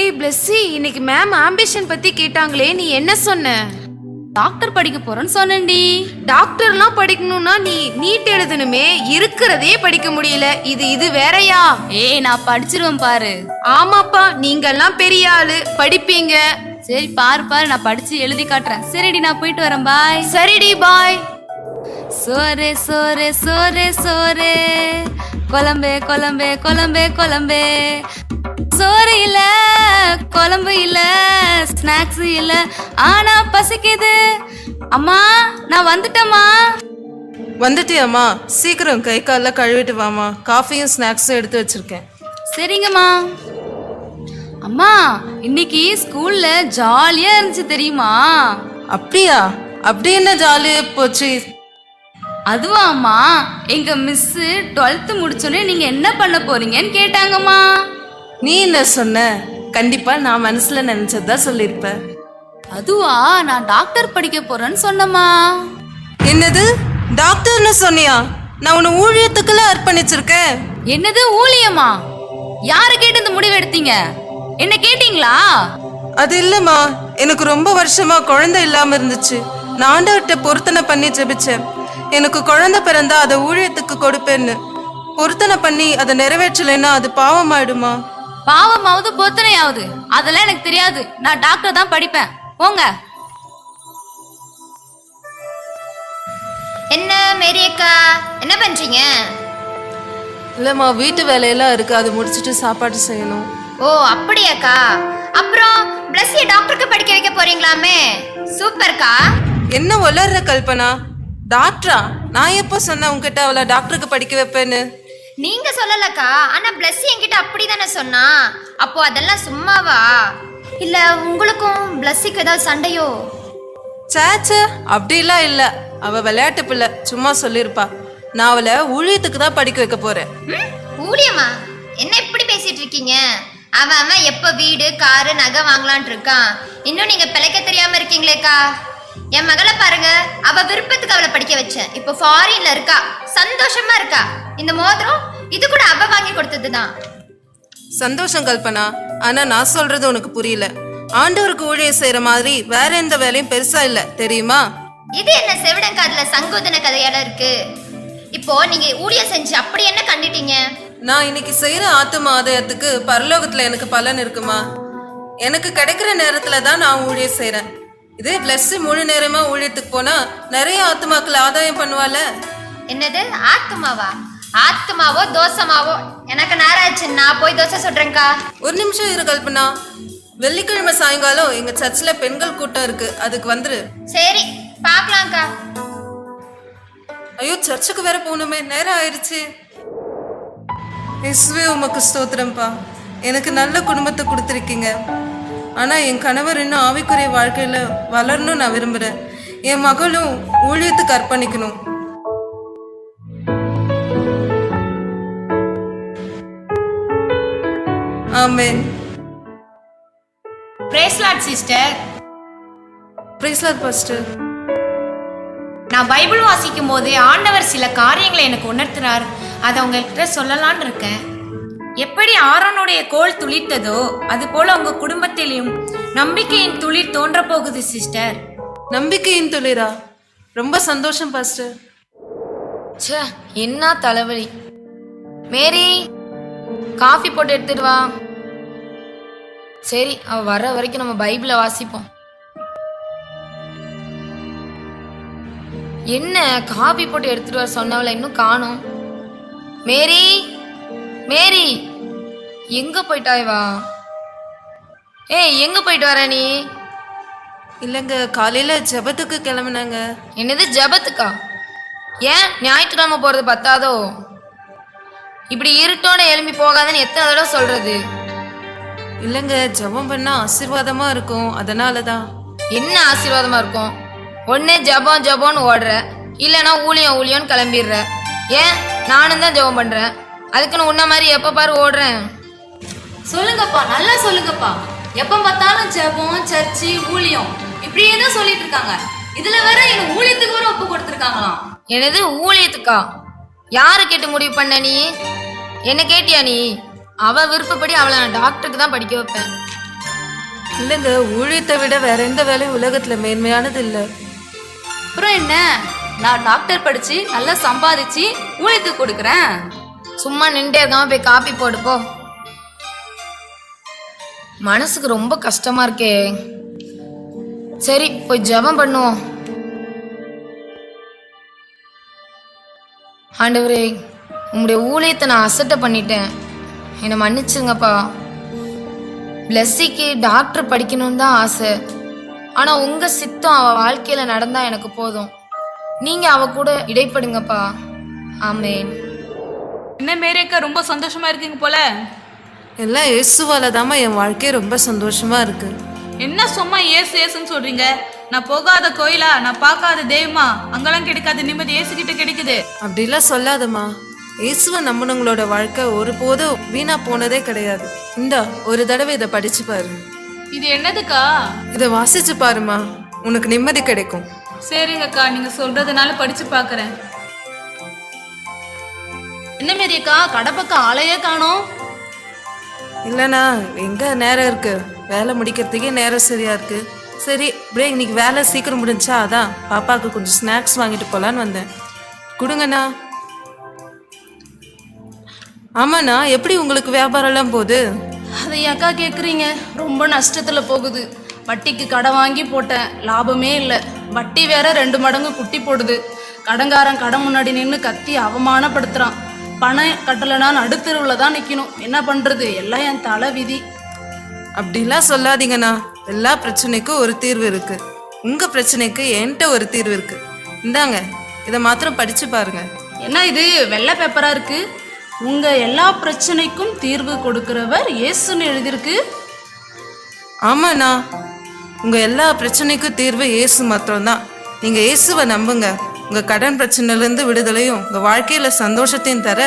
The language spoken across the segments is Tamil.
ஏய் பிளஸ்ஸி இன்னைக்கு மேம் ஆம்பிஷன் பத்தி கேட்டாங்களே நீ என்ன சொன்ன? டாக்டர் படிக்க போறேன்னு சொன்னேன்டி. டாக்டர்லாம் படிக்கணும்னா நீ நீட் எழுதணுமே இருக்கிறதே படிக்க முடியல. இது இது வேறயா? ஏய் நான் படிச்சிருவேன் பாரு. ஆமாப்பா நீங்கெல்லாம் பெரிய ஆளு. படிப்பீங்க. சரி பாரு பாரு நான் படிச்சு எழுதி காட்டுறேன். சரிடி நான் போயிட்டு வரேன் பாய் சரிடி பாய் சோறு சோறு சோறு சோறு. குழம்பு குழம்பு குழம்பு குழம்பு. சோறு இல்ல குழம்பு இல்ல ஸ்நாக்ஸ் இல்ல. ஆனா பசிக்குது. அம்மா நான் வந்துட்டேம்மா. வந்துட்டியாம்மா? சீக்கிரம் கை காலில் கழுவிட்டு வாம்மா. காஃபியும் ஸ்நாக்ஸும் எடுத்து வச்சிருக்கேன். சரிங்கம்மா. அம்மா இன்னைக்கு ஸ்கூல்ல ஜாலியா இருந்துச்சு தெரியுமா? அப்படியா? அப்படி என்ன ஜாலியாக போச்சு? அதுவா அம்மா எங்க மிஸ் டுவெல்த் முடிச்சோடனே நீங்க என்ன பண்ண போறீங்கன்னு கேட்டாங்கம்மா. நீ என்ன சொன்ன? கண்டிப்பா நான் மனசுல நினைச்சதா சொல்லியிருப்ப. அதுவா? நான் டாக்டர் படிக்க போறேன்னு சொன்னம்மா. என்னது? டாக்டர்னு சொன்னியா? நான் உன்னை ஊழியத்துக்குள்ள அர்ப்பணிச்சிருக்கேன். என்னது ஊழியமா? யாரை கேட்டு இந்த முடிவு எடுத்தீங்க? என்ன கேட்டீங்களா? அது இல்லம்மா. எனக்கு ரொம்ப வருஷமா குழந்தை இல்லாம இருந்துச்சு. நான் ஆண்டவர்கிட்ட பொருத்தனை பண்ணி ஜெபிச்சேன். எனக்கு குழந்தை பிறந்தா அதை ஊழியத்துக்கு கொடுப்பேன்னு. பொருத்தனை பண்ணி அதை நிறைவேற்றலைன்னா அது பாவமாயிடுமா? பாவமாவது பொத்தனையாவது. அதெல்லாம் எனக்கு தெரியாது. நான் டாக்டர் தான் படிப்பேன். போங்க. என்ன மேரி அக்கா? என்ன பண்றீங்க? இல்லம்மா வீட்டு வேலையெல்லாம் இருக்கு. அதை முடிச்சிட்டு சாப்பாடு செய்யணும். ஓ அப்படியாக்கா? அப்புறம் பிளஸ்ஸிய டாக்டருக்கு படிக்க வைக்க போறீங்களாமே? சூப்பர்க்கா. என்ன வளர்ற கல்பனா? டாக்டரா நான் எப்போ சொன்னேன் உங்ககிட்ட அவளை டாக்டருக்கு படிக்க வைப்பேன்னு? நீங்க சொல்லலக்கா. ஆனா பிளஸ்ஸி என்கிட்ட அப்படிதானே சொன்னா? அப்போ அதெல்லாம் சும்மாவா? இல்ல உங்களுக்கும் பிளஸ்ஸிக்கு ஏதாவது சண்டையோ? சேச்சே அப்படிலாம் இல்லை. அவ விளையாட்டு பிள்ளை. சும்மா சொல்லியிருப்பா நான் அவளை ஊழியத்துக்கு தான் படிக்க வைக்க போறேன். ம்? ஊழியமா? என்ன இப்படி பேசிட்டு இருக்கீங்க? அவன் அவன் எப்ப வீடு காரு நகை வாங்கலான் இருக்கான். இன்னும் நீங்க பிழைக்க தெரியாம இருக்கீங்களேக்கா. என் மகளை பாருங்க. அவ விருப்பத்துக்கு அவளை படிக்க வச்சேன். இப்போ ஃபாரின்ல இருக்கா. சந்தோஷமா இருக்கா. இந்த மோதிரம் இது கூட அவ வாங்கி கொடுத்ததுதான். சந்தோஷம் கல்பனா. ஆனா நான் சொல்றது உனக்கு புரியல. ஆண்டவருக்கு ஊழியம் செய்யற மாதிரி வேற எந்த வேலையும் பெருசா இல்ல. தெரியுமா? இது என்ன செவிடங்காதுல சங்கோதன கதையால இருக்கு? இப்போ நீங்க ஊழியம் செஞ்சு அப்படி என்ன கண்டுட்டீங்க? நான் இன்னைக்கு செய்யற ஆத்தும ஆதாயத்துக்கு பரலோகத்துல எனக்கு பலன் இருக்குமா? எனக்கு கிடைக்கிற நேரத்துல தான் நான் ஊழியம் செய்றேன். இதே பிளஸ் முழு நேரமா ஊழியத்துக்கு போனா நிறைய ஆத்துமாக்கள் ஆதாயம் பண்ணுவால என்னது? ஆத்துமாவா? ஆத்துமாவோ தோசமாவோ? எனக்கு நேரம் ஆச்சு நான் போய் தோசை சுடுறேன்க்கா. ஒரு நிமிஷம் இரு கல்பனா. வெள்ளிக்கிழமை சாயங்காலம் எங்க சர்ச்சில் பெண்கள் கூட்டம் இருக்கு. அதுக்கு வந்துரு. சரி பார்க்கலாம்க்கா ஐயோ சர்ச்சுக்கு வேற போகணுமே. நேரம் ஆயிடுச்சு இஸ்வே உமக்கு ஸ்தோத்திரம்ப்பா. எனக்கு நல்ல குடும்பத்தை கொடுத்துருக்கீங்க. ஆனா என் கணவர் இன்னும் ஆவிக்குரிய வாழ்க்கையில வளரணும் நான் விரும்புறேன். என் மகளும் ஊழியத்துக்கு அர்ப்பணிக்கணும். Amen. Praise lord sister. Praise lord pastor. நான் பைபிள் வாசிக்கும் போது ஆண்டவர் சில காரியங்களை எனக்கு உணர்த்தினார். அதை உங்கள்கிட்ட சொல்லலாம்னு இருக்கேன். எப்படி ஆரோனுடைய கோல் துளிர்த்ததோ அது போல உங்க குடும்பத்திலும் நம்பிக்கையின் துளிர் தோன்ற போகுது சிஸ்டர். நம்பிக்கையின் துளிரா? ரொம்ப சந்தோஷம் பாஸ்டர். ச்சே என்ன தலைவலி. மேரி காஃபி போட்டு எடுத்துட்டு வா. சரி அவ வர்ற வரைக்கும் நம்ம பைபிளை வாசிப்போம். என்ன காஃபி போட்டு எடுத்துட்டு வர சொன்னவள இன்னும் காணோம். மேரி மேரி எங்க போயிட்டாய் வா? ஏய் எங்க போயிட்டு வர நீ? இல்லைங்க காலையில ஜெபத்துக்கு கிளம்புனாங்க. என்னது ஜபத்துக்கா? ஏன் ஞாயிற்றுக்கிழமை போறது பத்தாதோ? இப்படி இருட்டோட எழும்பி போகாதன்னு எத்தனை தடவை சொல்றது? இல்லைங்க ஜெபம் பண்ணா ஆசீர்வாதமா இருக்கும் அதனால தான் என்ன ஆசீர்வாதமா இருக்கும்? ஒன்னே ஜபம் ஜபம்னு ஓடுற. இல்லைன்னா ஊழியம் ஊழியம்னு கிளம்பிடுற. ஏன்? நானும் தான் ஜெபம் பண்றேன். அதுக்குன்னு உன்ன மாதிரி எப்ப பாரு ஓடுறேன். சொல்லுங்கப்பா நல்லா சொல்லுங்கப்பா. எப்ப பார்த்தாலும் ஜெபம் சர்ச்சு ஊழியம் இப்படியே தான் சொல்லிட்டு இருக்காங்க. இதுல வேற எனக்கு ஊழியத்துக்கு வர ஒப்பு கொடுத்துருக்காங்களாம். எனது ஊழியத்துக்கா? யாரு கேட்டு முடிவு பண்ண நீ? என்ன கேட்டியா நீ? அவ விருப்பப்படி அவளை நான் டாக்டருக்கு தான் படிக்க வைப்பேன். இல்லைங்க ஊழியத்தை விட வேற எந்த வேலையும் உலகத்துல மேன்மையானது இல்லை. அப்புறம் என்ன? நான் டாக்டர் படிச்சு நல்லா சம்பாதிச்சு ஊழியத்துக்கு கொடுக்குறேன். சும்மா நின்றுட்டே இருக்காம போய் காப்பி போடு போ. மனசுக்கு ரொம்ப கஷ்டமா இருக்கே. சரி போய் ஜெபம் பண்ணுவோம். ஆண்டவரே உங்களுடைய ஊழியத்தை நான் அசட்டை பண்ணிட்டேன். என்னை மன்னிச்சுங்கப்பா பிளஸ்ஸிக்கு டாக்டர் படிக்கணும்னு தான் ஆசை. ஆனால் உங்கள் சித்தம் அவள் வாழ்க்கையில் நடந்தா எனக்கு போதும். நீங்கள் அவ கூட இடைப்படுங்கப்பா. ஆமேன் என்ன மேரேக்கா ரொம்ப சந்தோஷமா இருக்கீங்க போல? எல்லாம் இயேசுவால தாம்மா என் வாழ்க்கை ரொம்ப சந்தோஷமா இருக்கு. என்ன சும்மா ஏசு ஏசுன்னு சொல்றீங்க? நான் போகாத கோயிலா? நான் பார்க்காத தெய்வமா? அங்கெல்லாம் கிடைக்காத நிம்மதி ஏசு கிட்ட கிடைக்குது. அப்படிலாம் சொல்லாதம்மா. இயேசுவை நம்பினவங்களோட வாழ்க்கை ஒருபோதும் வீணா போனதே கிடையாது. இந்தா ஒரு தடவை இதை படிச்சு பாரு. இது என்னதுக்கா? இதை வாசிச்சு பாருமா உனக்கு நிம்மதி கிடைக்கும். சரிங்கக்கா நீங்க சொல்றதுனால படிச்சு பார்க்கறேன். என்ன மேரியக்கா கடை பக்கம் ஆளையே காணோம். இல்லைண்ணா எங்க நேரம் இருக்கு? வேலை முடிக்கிறதுக்கே நேரம் சரியா இருக்கு. சரி பிரேக் இன்னைக்கு வேலை சீக்கிரம் முடிஞ்சா அதான் பாப்பாவுக்கு கொஞ்சம் ஸ்நாக்ஸ் வாங்கிட்டு போலான்னு வந்தேன். கொடுங்கண்ணா. ஆமாண்ணா எப்படி உங்களுக்கு வியாபாரம்லாம் போகுது? அதை அக்கா கேட்குறீங்க ரொம்ப நஷ்டத்தில் போகுது. வட்டிக்கு கடன் வாங்கி போட்டேன் லாபமே இல்லை. வட்டி வேற ரெண்டு மடங்கு குட்டி போடுது. கடன்காரன் கடன் முன்னாடி நின்று கத்தி அவமானப்படுத்துறான். பணம் கட்டலைன்னா நடுத்தெருவில் தான் நிற்கணும் என்ன பண்ணுறது எல்லாம் என் தலை விதி. அப்படிலாம் சொல்லாதீங்கண்ணா. எல்லா பிரச்சனைக்கும் ஒரு தீர்வு இருக்கு. உங்க பிரச்சனைக்கு என்கிட்ட ஒரு தீர்வு இருக்கு. இந்தாங்க இதை மாத்திரம் படிச்சு பாருங்க. என்ன இது? வெள்ளை பேப்பராக இருக்கு. உங்கள் எல்லா பிரச்சனைக்கும் தீர்வு கொடுக்கிறவர் இயேசுன்னு எழுதியிருக்கு. ஆமாண்ணா. உங்க எல்லா பிரச்சனைக்கும் தீர்வு இயேசு மாத்திரம்தான். நீங்க இயேசுவை நம்புங்க. உங்க கடன் பிரச்சனையிலேருந்து விடுதலையும் உங்க வாழ்க்கையில சந்தோஷத்தையும் தர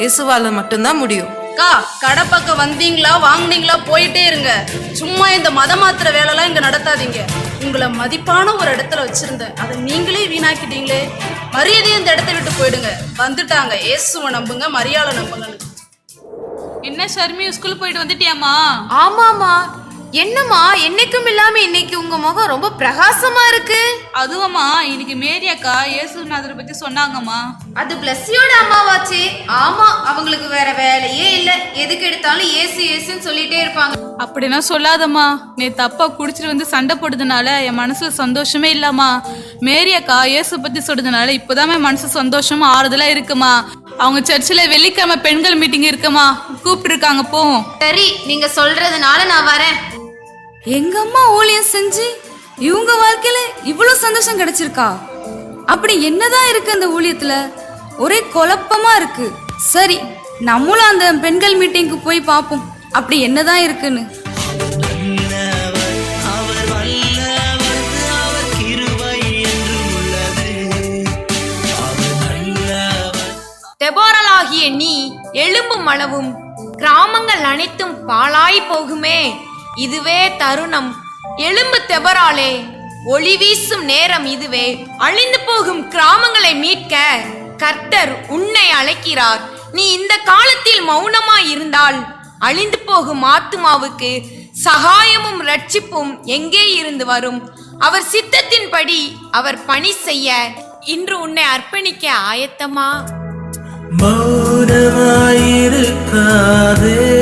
இயேசுவால மட்டும்தான் முடியும். அக்கா கடை பக்கம் வந்தீங்களா வாங்குனீங்களா போயிட்டே இருங்க. சும்மா இந்த மத மாத்திர வேலைலாம் இங்க நடத்தாதீங்க. உங்களை மதிப்பான ஒரு இடத்துல வச்சிருந்தேன். அதை நீங்களே வீணாக்கிட்டீங்களே. மரியாதையை இந்த இடத்த விட்டு போயிடுங்க. வந்துட்டாங்க. இயேசுவை நம்புங்க மரியாதை நம்புங்கன்னு. என்ன ஷர்மி ஸ்கூல் போயிட்டு வந்துட்டியாமா ஆமாமா என்னம்மா என்னைக்கும் இல்லாம இன்னைக்கு உங்க முகம் ரொம்ப பிரகாசமா இருக்கு. அதுவாம்மா இன்னைக்கு மேரி அக்கா இயேசுநாதரை பத்தி சொன்னாங்கம்மா. அது பிளஸ்ஸியோட அம்மாவாச்சே. ஆமா அவங்களுக்கு வேற வேலையே இல்ல. எதுக்கு எடுத்தாலும் ஏசு ஏசுன்னு சொல்லிட்டே இருப்பாங்க. அப்படின்னா சொல்லாதம்மா. நேத்து அப்பா குடிச்சிட்டு வந்து சண்டை போடுறதுனால என் மனசுல சந்தோஷமே இல்லம்மா. மேரி அக்கா இயேசு பத்தி சொல்றதுனால இப்போதான் என் மனசு சந்தோஷமா ஆறுதலா இருக்குமா. அவங்க சர்ச்சில் வெள்ளிக்கிழமை பெண்கள் மீட்டிங் இருக்குமா. கூப்பிட்டு இருக்காங்க போவோம் சரி நீங்க சொல்றதுனால நான் வரேன். எங்க அம்மா ஊழியம் செஞ்சு இவங்க வாழ்க்கையில இவ்வளவு சந்தோஷம் கிடைச்சிருக்கா? அப்படி என்னதான் இருக்கு அந்த ஊழியத்துல? ஒரே குழப்பமா இருக்கு. சரி நம்மளும் அந்த பெண்கள் மீட்டிங்க்கு போய் பார்ப்போம். அப்படி என்னதான் இருக்குன்னு. அவர் நீ எலும்பும் அளவும் கிராமங்கள் அனைத்தும் பாழாய் போகுமே. இதுவே தருணம். எலும்பு தெபராலே ஒளி வீசும் நேரம் இதுவே. அழிந்து போகும் கிராமங்களை மீட்க கர்த்தர் உன்னை அழைக்கிறார். நீ இந்த காலத்தில் மௌனமாய் இருந்தால் அழிந்து போகும் ஆத்துமாவுக்கு சகாயமும் ரட்சிப்பும் எங்கே இருந்து வரும்? அவர் சித்தத்தின்படி அவர் பணி செய்ய இன்று உன்னை அர்ப்பணிக்க ஆயத்தமா? மௌனமாயிருக்காதே.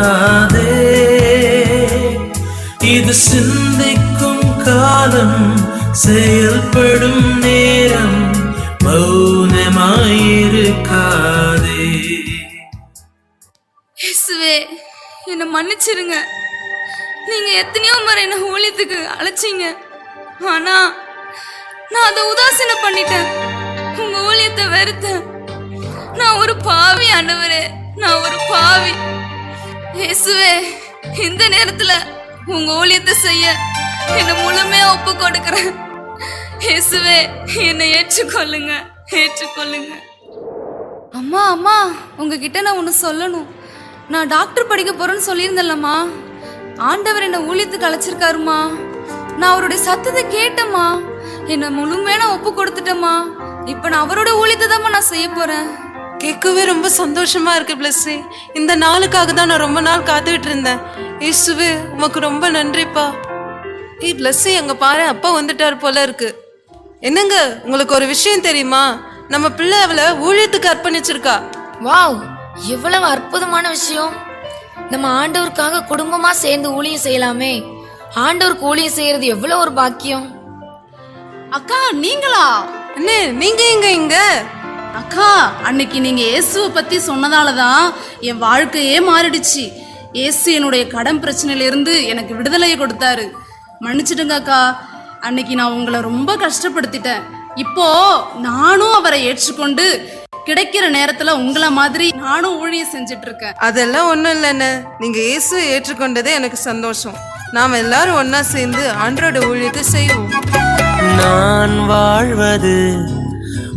மௌனமாயிருக்காதே இது சிந்திக்கும் காலம் செயல்படும் நேரம் மௌனமாயிருக்காதே. இயேசுவே என்னை மன்னிச்சிருங்க. நீங்க எத்தனையோ முறை என்ன ஊழியத்துக்கு அழைச்சீங்க. ஆனா நான் அதை உதாசீனம் பண்ணிட்டேன். உங்க ஊழியத்தை வெறுத்தேன். நான் ஒரு பாவி ஆண்டவரே இயேசுவே இந்த நேரத்துல உங்க ஊழியத்தை செய்ய என்னை முழுமையா ஒப்பு கொடுக்கிறேன். இயேசுவே என்னை ஏற்றுக்கொள்ளுங்க ஏற்றுக்கொள்ளுங்க. அம்மா அம்மா உங்ககிட்ட நான் ஒன்று சொல்லணும். நான் டாக்டர் படிக்க போறேன்னு சொல்லியிருந்தேன்லம்மா. ஆண்டவர் என்னை ஊழியத்துக்கு அழைச்சிருக்காருமா நான் அவருடைய சத்தத்தை கேட்டேம்மா. என்னை முழுமையான ஒப்பு கொடுத்துட்டேம்மா. இப்போ நான் அவரோட ஊழியத்தை தான்மா நான் செய்ய போறேன். கேட்கவே ரொம்ப சந்தோஷமா இருக்கு பிளஸ்ஸி. இந்த நாளுக்காக தான் நான் ரொம்ப நாள் காத்துக்கிட்டு இருந்தேன். இயேசுவே உமக்கு ரொம்ப நன்றிப்பா. ஏய் பிளஸ்ஸி அங்க பாரு அப்பா வந்துட்டாரு போல இருக்கு. என்னங்க உங்களுக்கு ஒரு விஷயம் தெரியுமா? நம்ம பிள்ளை அவளை ஊழியத்துக்கு அர்ப்பணிச்சிருக்கா. வாவ் எவ்வளவு அற்புதமான விஷயம். நம்ம ஆண்டவருக்காக குடும்பமா சேர்ந்து ஊழியம் செய்யலாமே. ஆண்டவருக்கு ஊழியம் செய்யறது எவ்வளவு ஒரு பாக்கியம். அக்கா நீங்களா? அண்ணே நீங்க எங்க இங்க? அக்கா அன்னைக்கு நீங்க இயேசுவை பத்தி சொன்னதால தான் என் வாழ்க்கையே மாறிடுச்சு. இயேசு என்னுடைய கடன் பிரச்சனையில இருந்து எனக்கு விடுதலையை கொடுத்தாரு. மன்னிச்சிடுங்க அக்கா அன்னைக்கு நான் உங்களை ரொம்ப கஷ்டப்படுத்திட்டேன். இப்போ நானும் அவரை ஏற்றுக்கொண்டு கிடைக்கிற நேரத்துல உங்களை மாதிரி நானும் ஊழியம் செஞ்சுட்டு இருக்கேன் அதெல்லாம் ஒன்றும் இல்லைண்ணே. நீங்க இயேசு ஏற்றுக்கொண்டதே எனக்கு சந்தோஷம். நாம எல்லாரும் ஒண்ணா சேர்ந்து ஆண்டரோட ஊழியத்தை செய்வோம். நான் வாழ்வது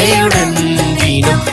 ஆசையுடன் தினம்